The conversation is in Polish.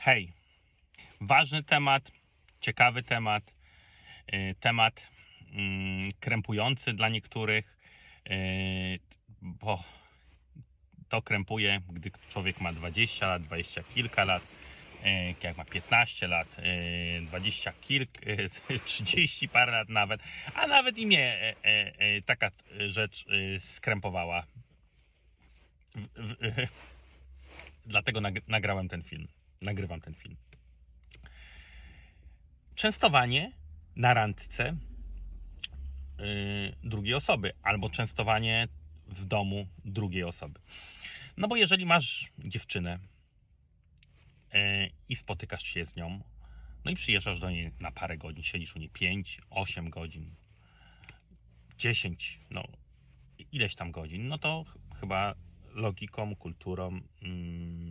Hej, ważny temat, ciekawy temat, y, temat mm, krępujący dla niektórych, y, bo to krępuje, gdy człowiek ma 20 lat, 20 kilka lat, y, jak ma 15 lat, y, 20 kilk, y, 30 parę lat nawet, a nawet i mnie y, y, y, taka rzecz skrępowała. Dlatego nag- nagrałem ten film. Nagrywam ten film. Częstowanie na randce yy, drugiej osoby, albo częstowanie w domu drugiej osoby. No bo jeżeli masz dziewczynę yy, i spotykasz się z nią, no i przyjeżdżasz do niej na parę godzin, siedzisz u niej 5, 8 godzin, 10, no ileś tam godzin, no to ch- chyba logiką, kulturą, mm,